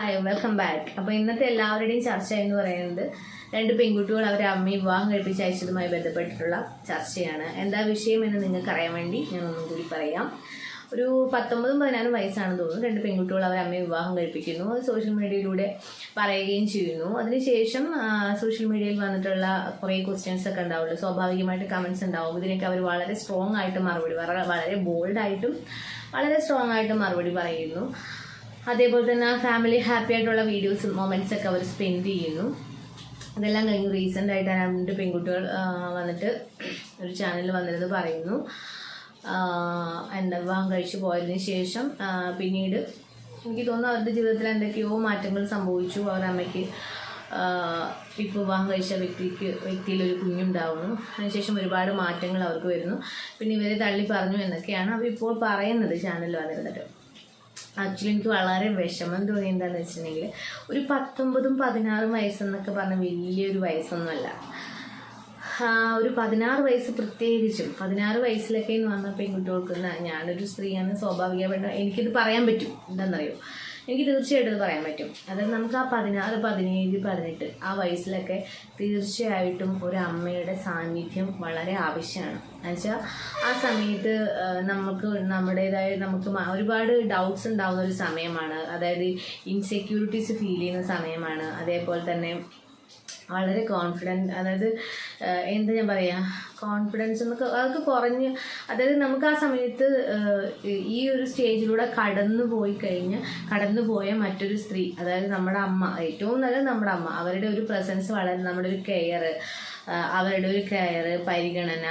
Hi welcome back അപ്പോൾ ഇന്നത്തെ എല്ലാവരുടെയും ചർച്ച എന്ന് പറയുന്നത് രണ്ട് പെൺകുട്ടികൾ അവരെ അമ്മയും വിവാഹം കഴിപ്പിച്ച് അയച്ചതുമായി ബന്ധപ്പെട്ടിട്ടുള്ള ചർച്ചയാണ്. എന്താ വിഷയം എന്ന് നിങ്ങൾക്ക് അറിയാൻ വേണ്ടി ഞാൻ ഒന്നും കൂടി പറയാം. ഒരു പത്തൊമ്പതും പതിനാറും വയസ്സാണെന്ന് തോന്നുന്നു. രണ്ട് പെൺകുട്ടികൾ അവരെ അമ്മയെ വിവാഹം കഴിപ്പിക്കുന്നു. അത് സോഷ്യൽ മീഡിയയിലൂടെ പറയുകയും ചെയ്യുന്നു. അതിനുശേഷം സോഷ്യൽ മീഡിയയിൽ വന്നിട്ടുള്ള കുറേ ക്വസ്റ്റ്യൻസ് ഒക്കെ ഉണ്ടാവുള്ളൂ സ്വാഭാവികമായിട്ട് കമൻസ് ഉണ്ടാവും. ഇതിനൊക്കെ അവർ വളരെ സ്ട്രോങ് ആയിട്ട് മറുപടി വളരെ ബോൾഡായിട്ടും വളരെ സ്ട്രോങ് ആയിട്ട് മറുപടി പറയുന്നു. അതേപോലെ തന്നെ ആ ഫാമിലി ഹാപ്പി ആയിട്ടുള്ള വീഡിയോസും മൊമെന്റ്സ് ഒക്കെ അവർ സ്പെൻഡ് ചെയ്യുന്നു. അതെല്ലാം കഴിഞ്ഞ് റീസെന്റ് ആയിട്ട് രണ്ട് പെൺകുട്ടികൾ വന്നിട്ട് ഒരു ചാനലിൽ വന്നിരുന്ന് പറയുന്നു. എന്താ വിവാഹം കഴിച്ചു പോയതിന് ശേഷം പിന്നീട് എനിക്ക് തോന്നുന്നു അവരുടെ ജീവിതത്തിൽ എന്തൊക്കെയോ മാറ്റങ്ങൾ സംഭവിച്ചു. അവരുടെ അമ്മയ്ക്ക് ഇപ്പോൾ വിവാഹം കഴിച്ച വ്യക്തിക്ക് വ്യക്തിയിൽ ഒരു കുഞ്ഞുണ്ടാവുന്നു. അതിനുശേഷം ഒരുപാട് മാറ്റങ്ങൾ അവർക്ക് വരുന്നു. പിന്നെ ഇവരെ തള്ളി പറഞ്ഞു എന്നൊക്കെയാണ് അവർ ഇപ്പോൾ പറയുന്നത് ചാനലിൽ വന്നിരുന്നിട്ട്. ആക്ച്വലി എനിക്ക് വളരെ വിഷമം തോന്നി എന്താണെന്ന് വെച്ചിട്ടുണ്ടെങ്കിൽ ഒരു പത്തൊമ്പതും പതിനാറും വയസ്സെന്നൊക്കെ പറഞ്ഞ വലിയൊരു വയസ്സൊന്നുമല്ല. ഒരു പതിനാറ് വയസ്സ് പ്രത്യേകിച്ചും പതിനാറ് വയസ്സിലൊക്കെ എന്ന് പറഞ്ഞ പെൺകുട്ടികൾക്ക് ഞാനൊരു സ്ത്രീയാണ് സ്വാഭാവികമായിട്ട് എനിക്കിത് പറയാൻ പറ്റും. എന്താണെന്നറിയോ എനിക്ക് തീർച്ചയായിട്ടും പറയാൻ പറ്റും. അതായത് നമുക്ക് ആ പതിനാറ് പതിനേഴ് പതിനെട്ട് ആ വയസ്സിലൊക്കെ തീർച്ചയായിട്ടും ഒരു അമ്മയുടെ സാന്നിധ്യം വളരെ ആവശ്യമാണ്. എന്നുവെച്ചാൽ ആ സമയത്ത് നമുക്ക് നമ്മുടേതായ നമുക്ക് ഒരുപാട് ഡൗട്ട്സ് ഉണ്ടാകുന്ന ഒരു സമയമാണ്. അതായത് ഇൻസെക്യൂരിറ്റീസ് ഫീൽ ചെയ്യുന്ന സമയമാണ്. അതേപോലെ തന്നെ വളരെ കോൺഫിഡന്റ് അതായത് എന്താ ഞാൻ പറയുക കോൺഫിഡൻസ് എന്നൊക്കെ അതൊക്കെ കുറഞ്ഞ് അതായത് നമുക്ക് ആ സമയത്ത് ഈ ഒരു സ്റ്റേജിലൂടെ കടന്നു പോയി കഴിഞ്ഞ് കടന്നു പോയ മറ്റൊരു സ്ത്രീ അതായത് നമ്മുടെ അമ്മ ഏറ്റവും നല്ലത് നമ്മുടെ അമ്മ അവരുടെ ഒരു പ്രസൻസ് വളരെ നമ്മുടെ ഒരു കെയർ അവരുടെ ഒരു കെയർ പരിഗണന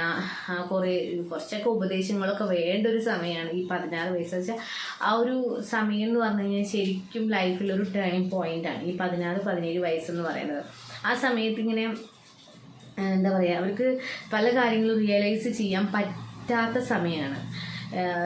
കുറേ കുറച്ചൊക്കെ ഉപദേശങ്ങളൊക്കെ വേണ്ട ഒരു സമയമാണ് ഈ പതിനാറ് വയസ്സ്. വെച്ചാൽ ആ ഒരു സമയം എന്ന് പറഞ്ഞു കഴിഞ്ഞാൽ ശരിക്കും ലൈഫിലൊരു ടേണിംഗ് പോയിന്റാണ് ഈ പതിനാറ് പതിനേഴ് വയസ്സെന്ന് പറയുന്നത്. ആ സമയത്ത് ഇങ്ങനെ എന്താ പറയുക അവർക്ക് പല കാര്യങ്ങളും റിയലൈസ് ചെയ്യാൻ പറ്റാത്ത സമയമാണ്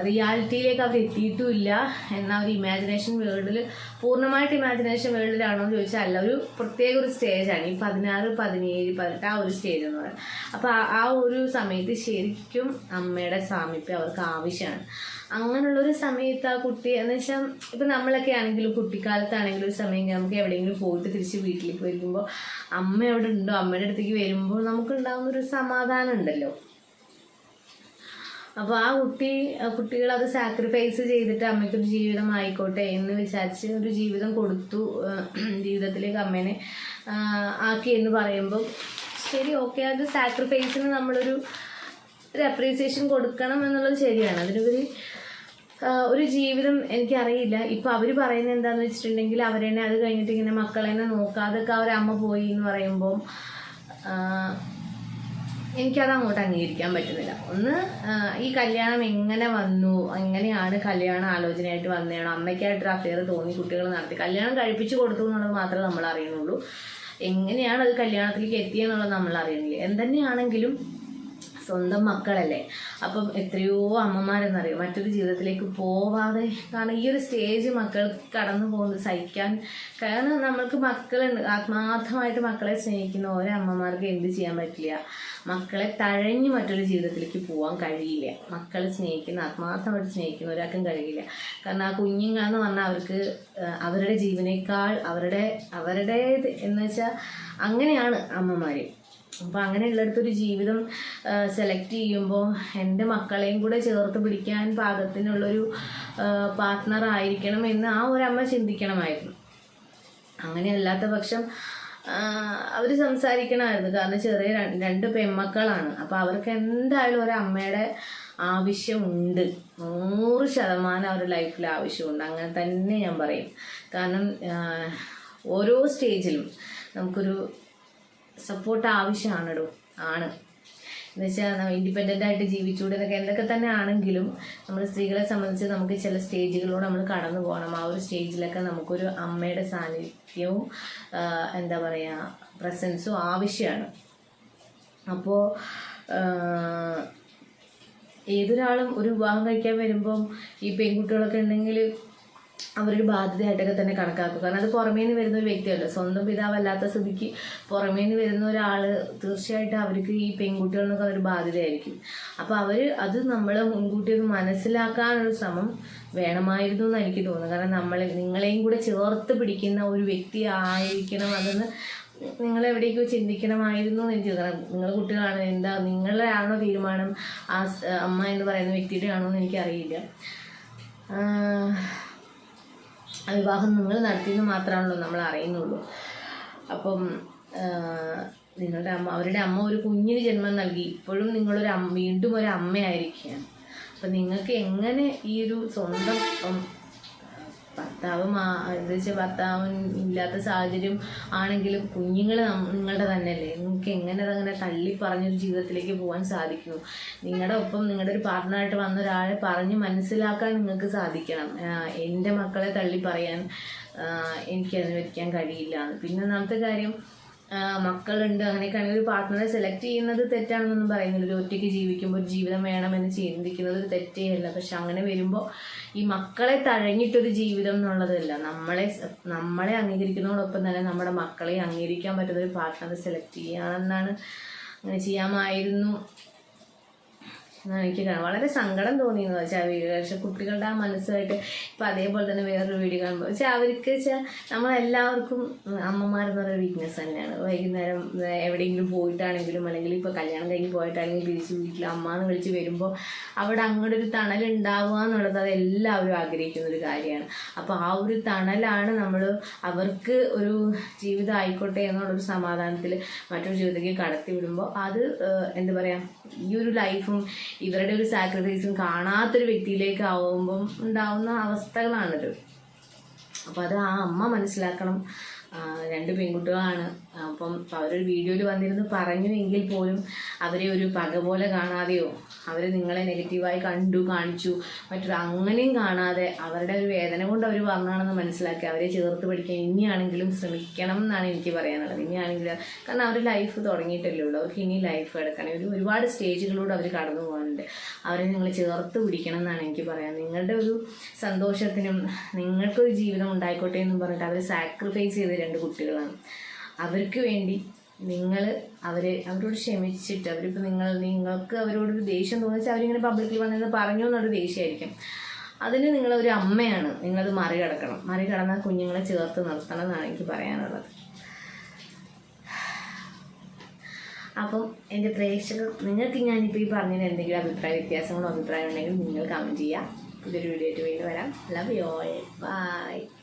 റിയാലിറ്റിയിലേക്ക് അവർ എത്തിയിട്ടുമില്ല എന്നാൽ ഒരു ഇമാജിനേഷൻ വേൾഡിൽ പൂർണമായിട്ട് ഇമാജിനേഷൻ വേൾഡിലാണോ എന്ന് ചോദിച്ചാൽ അല്ല ഒരു പ്രത്യേക ഒരു സ്റ്റേജാണ് ഈ പതിനാറ് പതിനേഴ് പതിനെട്ട് ആ ഒരു സ്റ്റേജ് എന്ന് പറയുന്നത് അപ്പോൾ ആ- ഒരു സമയത്ത് ശരിക്കും അമ്മയുടെ സാമീപ്യം അവർക്ക് ആവശ്യമാണ്. അങ്ങനെയുള്ളൊരു സമയത്ത് ആ കുട്ടി എന്ന് വെച്ചാൽ ഇപ്പം നമ്മളൊക്കെ ആണെങ്കിലും കുട്ടിക്കാലത്താണെങ്കിലും ഒരു സമയം നമുക്ക് എവിടെയെങ്കിലും പോയിട്ട് തിരിച്ച് വീട്ടിലേക്ക് വരുമ്പോൾ അമ്മ എവിടെ ഉണ്ടോ അമ്മയുടെ അടുത്തേക്ക് വരുമ്പോൾ നമുക്ക് ഉണ്ടാകുന്ന ഒരു സമാധാനം ഉണ്ടല്ലോ. അപ്പോൾ ആ കുട്ടി കുട്ടികൾ അത് സാക്രിഫൈസ് ചെയ്തിട്ട് അമ്മയ്ക്കൊരു ജീവിതം ആയിക്കോട്ടെ എന്ന് വിചാരിച്ച് ഒരു ജീവിതം കൊടുത്തു ജീവിതത്തിലേക്ക് അമ്മേനെ ആക്കി എന്ന് പറയുമ്പോൾ ശരി ഓക്കെ അത് സാക്രിഫൈസിന് നമ്മളൊരു ഒരു അപ്രീസിയേഷൻ കൊടുക്കണം എന്നുള്ളത് ശരിയാണ്. അതിനുപരി ഒരു ജീവിതം എനിക്കറിയില്ല. ഇപ്പൊ അവർ പറയുന്നത് എന്താന്ന് വെച്ചിട്ടുണ്ടെങ്കിൽ അവരെന്നെ അത് കഴിഞ്ഞിട്ട് ഇങ്ങനെ മക്കളെന്നെ നോക്കാതൊക്കെ അവരമ്മ പോയി എന്ന് പറയുമ്പോൾ എനിക്കത് അങ്ങോട്ട് അംഗീകരിക്കാൻ പറ്റുന്നില്ല. ഒന്ന് ഈ കല്യാണം എങ്ങനെ വന്നു? എങ്ങനെയാണ് കല്യാണ ആലോചനയായിട്ട് വന്നതാണോ അമ്മയ്ക്കായിട്ടൊരു അഫെയർ തോന്നി കുട്ടികൾ നടത്തി. കല്യാണം കഴിപ്പിച്ചു കൊടുത്തു എന്നുള്ളത് മാത്രമേ നമ്മൾ അറിയുന്നുള്ളൂ എങ്ങനെയാണ് അത് കല്യാണത്തിലേക്ക് എത്തിയെന്നുള്ളത് നമ്മൾ അറിയുന്നില്ല എന്തുതന്നെയാണെങ്കിലും സ്വന്തം മക്കളല്ലേ? അപ്പം എത്രയോ അമ്മമാരെന്നറിയാം? മറ്റൊരു ജീവിതത്തിലേക്ക് പോവാതെ കാരണം ഈ ഒരു സ്റ്റേജ് മക്കൾ കടന്നു പോകുന്നത് സഹിക്കാൻ കാരണം നമ്മൾക്ക് മക്കളുണ്ട്. ആത്മാർത്ഥമായിട്ട് മക്കളെ സ്നേഹിക്കുന്ന ഓരോ അമ്മമാർക്ക് എന്ത് ചെയ്യാൻ പറ്റില്ല? മക്കളെ തഴഞ്ഞ് മറ്റൊരു ജീവിതത്തിലേക്ക് പോകാൻ കഴിയില്ല. മക്കളെ സ്നേഹിക്കുന്ന ആത്മാർത്ഥമായിട്ട് സ്നേഹിക്കുന്ന ഒരാൾക്കും കഴിയില്ല. കാരണം ആ കുഞ്ഞുങ്ങളെന്ന് പറഞ്ഞാൽ അവർക്ക് അവരുടെ ജീവനേക്കാൾ അവരുടെ അവരുടെ എന്ന് വെച്ചാൽ അങ്ങനെയാണ് അമ്മമാർ അപ്പോൾ അങ്ങനെയുള്ളടത്തൊരു ജീവിതം സെലക്ട് ചെയ്യുമ്പോൾ എന്റെ മക്കളെയും കൂടെ ചേർത്ത് പിടിക്കാൻ പാകത്തിനുള്ളൊരു പാർട്ട്ണർ ആയിരിക്കണം എന്ന് ആ ഒരമ്മ ചിന്തിക്കണമായിരുന്നു. അങ്ങനെയല്ലാത്ത പക്ഷം അവർ സംസാരിക്കണമായിരുന്നു. കാരണം ചെറിയ രണ്ട് പെൺമക്കളാണ്. അപ്പോൾ അവർക്ക് എന്തായാലും ഒരു ആവശ്യമുണ്ട്. നൂറ് ശതമാനം അവരുടെ ലൈഫിൽ ആവശ്യമുണ്ട്. അങ്ങനെ തന്നെ ഞാൻ പറയും. കാരണം ഓരോ സ്റ്റേജിലും നമുക്കൊരു സപ്പോർട്ട് ആവശ്യമാണെടോ. ആണ്. എന്ന് വെച്ചാൽ ഇൻഡിപെൻഡന്റ് ആയിട്ട് ജീവിച്ചുകൂടെ എന്നൊക്കെ എന്തൊക്കെ തന്നെ ആണെങ്കിലും നമ്മൾ സ്ത്രീകളെ സംബന്ധിച്ച് നമുക്ക് ചില സ്റ്റേജുകളിലൂടെ നമ്മൾ കടന്നു പോകണം. ആ ഒരു സ്റ്റേജിലൊക്കെ നമുക്കൊരു അമ്മയുടെ സാന്നിധ്യവും എന്താ പറയുക പ്രസൻസും ആവശ്യമാണ്. അപ്പോൾ ഏതൊരാളും ഒരു വിവാഹം കഴിക്കാൻ വരുമ്പം ഈ പെൺകുട്ടികളൊക്കെ ഉണ്ടെങ്കിൽ അവരൊരു ബാധ്യതയായിട്ടൊക്കെ തന്നെ കണക്കാക്കും. കാരണം അത് പുറമേ നിന്ന് വരുന്ന ഒരു വ്യക്തിയല്ല? സ്വന്തം പിതാവല്ലാത്ത സ്ഥിതിക്ക് പുറമേ നിന്ന് വരുന്ന ഒരാൾ തീർച്ചയായിട്ടും അവർക്ക് ഈ പെൺകുട്ടികളെന്നൊക്കെ ഒരു ബാധ്യതയായിരിക്കും. അപ്പോൾ അവർ അത് നമ്മൾ മുൻകൂട്ടി ഒന്ന് മനസ്സിലാക്കാനൊരു ശ്രമം വേണമായിരുന്നു എന്ന് എനിക്ക് തോന്നുന്നു. കാരണം നമ്മളെ നിങ്ങളെയും കൂടെ ചേർത്ത് പിടിക്കുന്ന ഒരു വ്യക്തി ആയിരിക്കണം അതെന്ന് നിങ്ങൾ എവിടേക്കോ ചിന്തിക്കണമായിരുന്നു എന്ന് എനിക്ക് തോന്നുന്നു. നിങ്ങൾ കുട്ടികളാണ് എന്താ നിങ്ങളാണോ തീരുമാനം ആ അമ്മ എന്ന് പറയുന്ന വ്യക്തിയുടെ ആണോ എന്ന് എനിക്കറിയില്ല. വിവാഹം നിങ്ങൾ നടത്തിയെന്ന് മാത്രമാണല്ലോ നമ്മൾ അറിയുന്നുള്ളൂ. അപ്പം നിങ്ങളുടെ അമ്മ അവരുടെ അമ്മ ഒരു കുഞ്ഞിന് ജന്മം നൽകി. ഇപ്പോഴും നിങ്ങളൊരു വീണ്ടും ഒരു അമ്മയായിരിക്കുകയാണ്. അപ്പം നിങ്ങൾക്ക് എങ്ങനെ ഈ ഒരു സ്വന്തം ഭർത്താവ് മാ എന്താ ഇല്ലാത്ത സാഹചര്യം ആണെങ്കിലും കുഞ്ഞുങ്ങൾ നിങ്ങളുടെ തന്നെയല്ലേ. നിങ്ങൾക്ക് എങ്ങനെ അതങ്ങനെ തള്ളി പറഞ്ഞൊരു ജീവിതത്തിലേക്ക് പോകാൻ സാധിക്കുന്നു? നിങ്ങളുടെ ഒപ്പം നിങ്ങളുടെ ഒരു പാർട്ട്ണറായിട്ട് വന്ന ഒരാളെ പറഞ്ഞ് മനസ്സിലാക്കാൻ നിങ്ങൾക്ക് സാധിക്കണം. എന്റെ മക്കളെ തള്ളി പറയാൻ എനിക്ക് അനുവദിക്കാൻ കഴിയില്ല പിന്നെ ഒന്നാമത്തെ കാര്യം മക്കളുണ്ട്. അങ്ങനെയൊക്കെയാണെങ്കിൽ ഒരു പാർട്ട്ണറെ സെലക്ട് ചെയ്യുന്നത് തെറ്റാണെന്നൊന്നും പറയുന്നില്ല. ഒരു ഒറ്റയ്ക്ക് ജീവിക്കുമ്പോൾ ഒരു ജീവിതം വേണമെന്ന് ചിന്തിക്കുന്നത് ഒരു തെറ്റേയല്ല. പക്ഷെ അങ്ങനെ വരുമ്പോൾ ഈ മക്കളെ തഴഞ്ഞിട്ടൊരു ജീവിതം എന്നുള്ളതല്ല. നമ്മളെ നമ്മളെ അംഗീകരിക്കുന്നതോടൊപ്പം തന്നെ നമ്മുടെ മക്കളെ അംഗീകരിക്കാൻ പറ്റുന്ന ഒരു പാർട്ട്ണറെ സെലക്ട് ചെയ്യുകയാണെന്നാണ് അങ്ങനെ ചെയ്യാമായിരുന്നു. എനിക്ക് വളരെ സങ്കടം തോന്നിയെന്ന് വെച്ചാൽ വീഡിയോ പക്ഷെ കുട്ടികളുടെ ആ മനസ്സുമായിട്ട് ഇപ്പം അതേപോലെ തന്നെ വേറൊരു വീഡിയോ കാണുമ്പോൾ പക്ഷെ അവർക്ക് വെച്ചാൽ നമ്മളെല്ലാവർക്കും അമ്മമാരെന്ന് പറയുന്ന വീക്ക്നെസ് തന്നെയാണ്. വൈകുന്നേരം എവിടെയെങ്കിലും പോയിട്ടാണെങ്കിലും അല്ലെങ്കിൽ ഇപ്പോൾ കല്യാണം കഴിഞ്ഞ് പോയിട്ടാണെങ്കിലും തിരിച്ച് വീട്ടിൽ അമ്മ എന്ന് വിളിച്ച് വരുമ്പോൾ അവിടെ അങ്ങോട്ട് ഒരു തണൽ ഉണ്ടാവുക എന്നുള്ളത് അത് എല്ലാവരും ആഗ്രഹിക്കുന്ന ഒരു കാര്യമാണ്. അപ്പോൾ ആ ഒരു തണലാണ് നമ്മൾ അവർക്ക് ഒരു ജീവിതം ആയിക്കോട്ടെ എന്നുള്ളൊരു സമാധാനത്തിൽ മറ്റൊരു ജീവിതത്തിലേക്ക് കടത്തി വിടുമ്പോൾ അത് എന്താ പറയുക ഈ ഒരു ലൈഫും ഇവരുടെ ഒരു സാക്രിഫൈസും കാണാത്തൊരു വ്യക്തിയിലേക്ക് ആവുമ്പം ഉണ്ടാവുന്ന അവസ്ഥകളാണിത്. അപ്പോൾ അത് ആ അമ്മ മനസ്സിലാക്കണം. രണ്ട് പെൺകുട്ടികളാണ്. അപ്പം അവരൊരു വീഡിയോയിൽ വന്നിരുന്ന് പറഞ്ഞു എങ്കിൽ പോലും അവരെ ഒരു പക പോലെ കാണാതെയോ അവർ നിങ്ങളെ നെഗറ്റീവായി കണ്ടു കാണിച്ചു മറ്റൊരു അങ്ങനെയും കാണാതെ അവരുടെ ഒരു വേദന കൊണ്ട് അവർ വന്നാണെന്ന് മനസ്സിലാക്കി അവരെ ചേർത്ത് പഠിക്കാൻ ഇനിയാണെങ്കിലും ശ്രമിക്കണം എന്നാണ് എനിക്ക് പറയാനുള്ളത്. ഇനിയാണെങ്കിലും കാരണം അവർ ലൈഫ് തുടങ്ങിയിട്ടല്ലേ ഉള്ളൂ. അവർക്ക് ഇനി ലൈഫ് എടുക്കണം ഒരു ഒരുപാട് സ്റ്റേജുകളിലൂടെ അവർ കടന്നു പോകാനുണ്ട്. അവരെ നിങ്ങൾ ചേർത്ത് പിടിക്കണം എന്നാണ് എനിക്ക് പറയാൻ നിങ്ങളുടെ ഒരു സന്തോഷത്തിനും നിങ്ങൾക്കൊരു ജീവിതം ഉണ്ടായിക്കോട്ടെ എന്നും പറഞ്ഞിട്ട് അവർ സാക്രിഫൈസ് ചെയ്ത രണ്ട് കുട്ടികളാണ്. അവർക്ക് വേണ്ടി നിങ്ങൾ അവരെ അവരോട് ക്ഷമിച്ചിട്ട് അവരിപ്പോൾ നിങ്ങൾ നിങ്ങൾക്ക് അവരോട് ഒരു ദേഷ്യം തോന്നിച്ചാൽ അവരിങ്ങനെ പബ്ലിക്കിൽ വന്നത് പറഞ്ഞു എന്നൊരു ദേഷ്യമായിരിക്കും അതിന് നിങ്ങളൊരു അമ്മയാണ്. നിങ്ങളത് മറികടക്കണം. മറികടന്നാൽ കുഞ്ഞുങ്ങളെ ചേർത്ത് നിർത്തണം എന്നാണ് എനിക്ക് പറയാനുള്ളത്. അപ്പം എന്റെ പ്രേക്ഷകർ നിങ്ങൾക്ക് ഞാനിപ്പോൾ ഈ പറഞ്ഞതിന് എന്തെങ്കിലും അഭിപ്രായ വ്യത്യാസങ്ങളോ അഭിപ്രായം ഉണ്ടെങ്കിൽ നിങ്ങൾ കമന്റ് ചെയ്യുക ഇതൊരു വീഡിയോ ആയിട്ട് വീണ്ടും വരാം. Love you all by